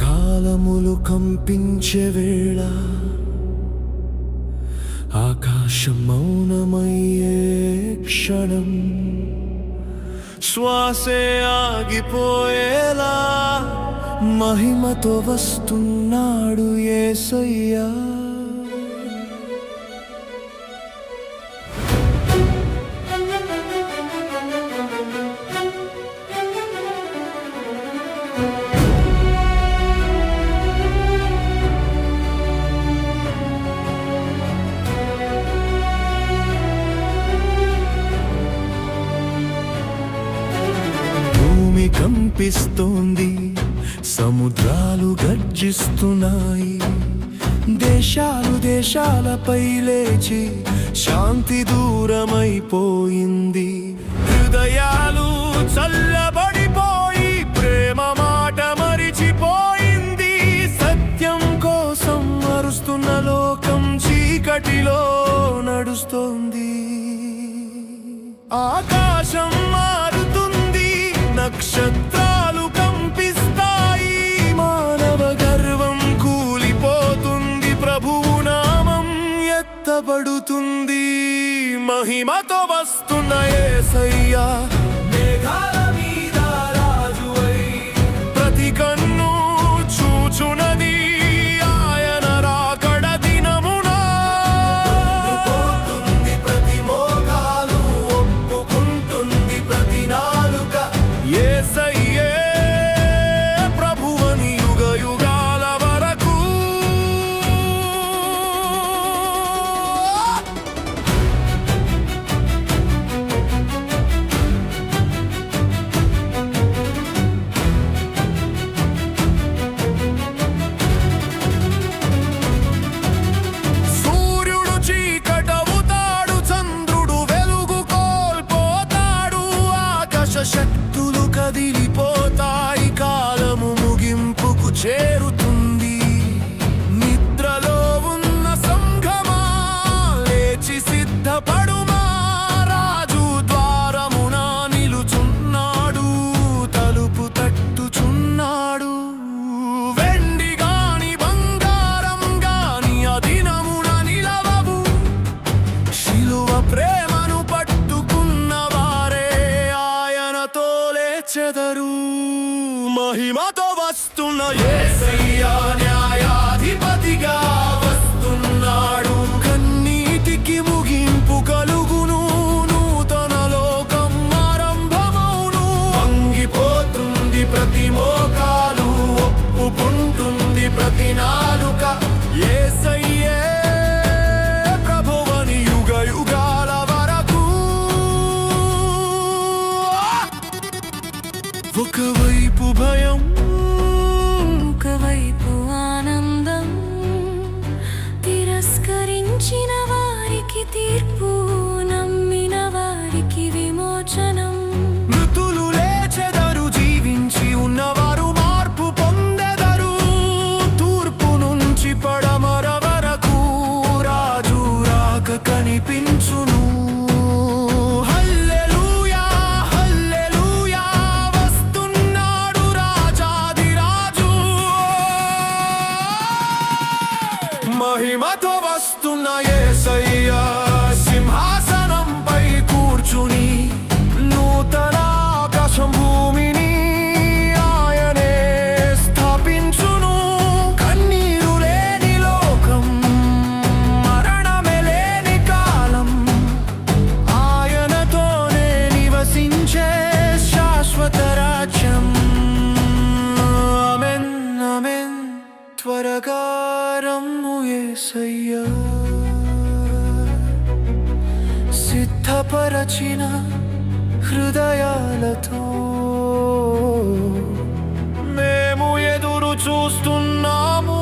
కాలములు కంపించే వేళ ఆకాశం మౌనమయ్యే క్షణం శ్వాసే ఆగిపోయేలా మహిమతో వస్తున్నాడు ఏసయ్యా. కంపిస్తోంది సముద్రాలు గర్జిస్తున్నాయి. దేశాలు దేశాలపై లేచి శాంతి దూరమైపోయింది. హృదయాలు చల్లబడిపోయి ప్రేమ మాట మరిచిపోయింది. సత్యం కోసం మరుస్తున్న లోకం చీకటిలో నడుస్తోంది. ఆకాశం మారుతుంది నక్షత్రం పిలువబడుతుంది మహిమతో వస్తున్న ఏసయ్యా. చెదరు మహిమతో వస్తున్న ఏ సయ్యానే ఒకవైపు భయం ఒకవైపు ఆనందం. తిరస్కరించిన వారికి తీర్పు సిద్ధపరచిన హృదయాలతో మేము ఎదురు చూస్తున్నాము.